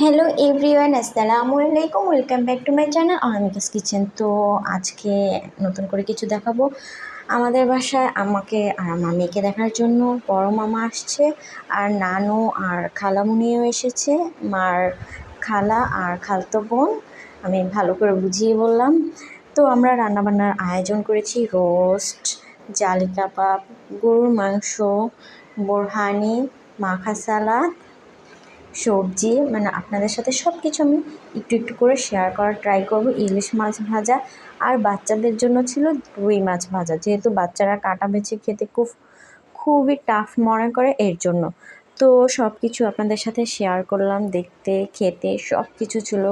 Hello everyone আসসালামু আলাইকুম welcome back to my channel Anamika's kitchen তো আজকে নতুন করে কিছু দেখাবো আমাদের বাসায়, আমাকে আর আমার মেয়েকে দেখার জন্য। বড় মামা আসছে, আর নানু আর খালামুনিও এসেছে, মার খালা আর খালতো বোন। আমি ভালো করে বুঝিয়ে বললাম। তো আমরা রান্নাবান্নার আয়োজন করেছি রোস্ট জালি গরুর মাংস, বোরহানি, মাখা সালাদ সবজি মানে আপনাদের সাথে সব কিছু আমি একটু একটু করে শেয়ার করার ট্রাই করব। ইলিশ মাছ ভাজা আর বাচ্চাদের জন্য ছিল রুই মাছ ভাজা। যেহেতু বাচ্চারা কাটা বেছে খেতে খুব, খুবই টাফ মনে করে, এর জন্য। তো সব কিছু আপনাদের সাথে শেয়ার করলাম, দেখতে, খেতে সব কিছু ছিল।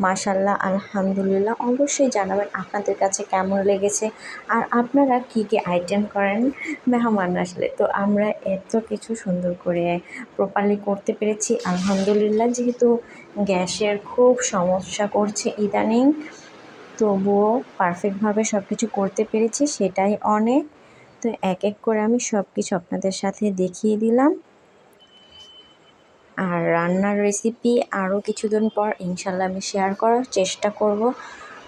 মাশাল্লাহ আলহামদুলিল্লাহ। অবশ্যই জানাবেন আপনাদের কাছে কেমন লেগেছে আর আপনারা কী কী আইটেম করেন মেহমান আসলে। তো আমরা এত কিছু সুন্দর করে প্রপারলি করতে পেরেছি। আলহামদুলিল্লাহ, যেহেতু গ্যাসের খুব সমস্যা করছে ইদানিং, তবুও পারফেক্টভাবে সব কিছু করতে পেরেছি, সেটাই অনেক। তো এক এক করে আমি সব কিছু আপনাদের সাথে দেখিয়ে দিলাম। আর রান্নার রেসিপি আরও কিছুদিন পর ইনশাল্লাহ আমি শেয়ার করার চেষ্টা করব।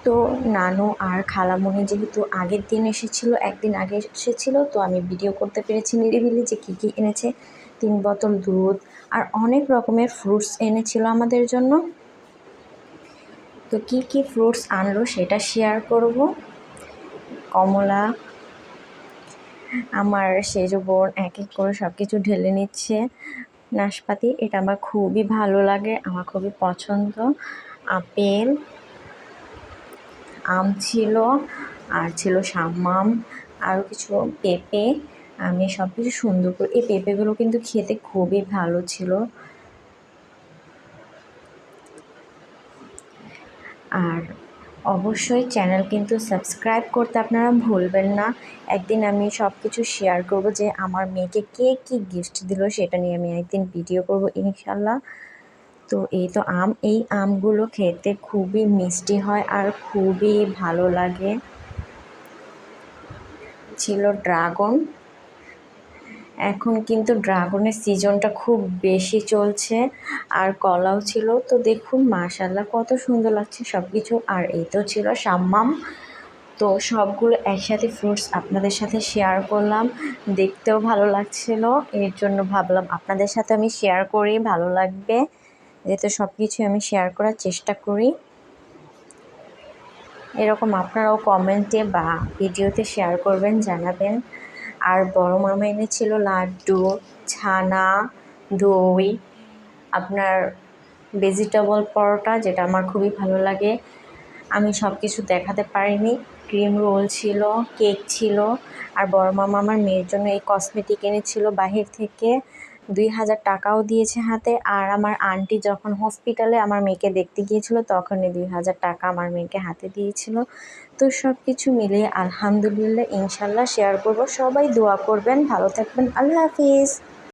তো নানু আর খালামণি যেহেতু আগের দিন এসেছিল, একদিন আগে এসেছিল, তো আমি ভিডিও করতে পেরেছি নিরিবিলি যে কী কী এনেছে। তিন বোতল দুধ আর অনেক রকমের ফ্রুটস এনেছিল আমাদের জন্য। তো কী কী ফ্রুটস আনলো সেটা শেয়ার করব। কমলা, আমার সেজ বোন এক এক করে সব কিছু ঢেলে নিচ্ছে। নাশপাতি, এটা আমার খুবই ভালো লাগে, আমার খুবই পছন্দ। আপেল, আম ছিল, আর ছিল সাম্মাম আরও কিছু পেঁপে, আমি সব কিছু সুন্দর করে, এই পেঁপেগুলো কিন্তু খেতে খুবই ভালো ছিল। আর অবশ্যই চ্যানেল কিন্তু সাবস্ক্রাইব করতে আপনারা ভুলবেন না। একদিন আমি সব কিছু শেয়ার করব যে আমার মেয়েকে কে কী গিফট দিল সেটা নিয়ে আমি একদিন ভিডিও করব ইনশাল্লাহ তো এই তো আম, এই আমগুলো খেতে খুবই মিষ্টি হয় আর খুবই ভালো লাগে। ছিল ড্রাগন এখন কিন্তু ড্রাগনের সিজনটা খুব বেশি চলছে, আর কলাও ছিল। তো দেখুন মাশাল্লাহ কত সুন্দর লাগছে সব কিছু আর এই তো ছিল সাম্মাম। তো সবগুলো একসাথে ফ্রুটস আপনাদের সাথে শেয়ার করলাম। দেখতেও ভালো লাগছিল। এর জন্য ভাবলাম আপনাদের সাথে আমি শেয়ার করি, ভালো লাগবে। যেহেতু সব কিছুই আমি শেয়ার করার চেষ্টা করি। এরকম আপনারাও কমেন্টে বা ভিডিওতে শেয়ার করবেন, জানাবেন। আর বড় মামা এনেছিল লাড্ডু, ছানা, দই, আপনার ভেজিটেবল পরোটা, যেটা আমার খুবই ভালো লাগে। আমি সব কিছু দেখাতে পারিনি। ক্রিম রোল ছিল, কেক ছিল, আর বড় মামা আমার মেয়ের জন্য এই কসমেটিক এনেছিল বাহির থেকে। দুই হাজার টাকাও দিয়েছে হাতে। আর আমার আন্টি যখন হসপিটালে আমার মেয়েকে দেখতে গিয়েছিল, তখনই দুই হাজার টাকা আমার মেয়েকে হাতে দিয়েছিল। তো সব কিছু মিলিয়ে আলহামদুলিল্লাহ, ইনশাল্লাহ শেয়ার করব। সবাই দোয়া করবেন, ভালো থাকবেন। আল্লাহ হাফিজ।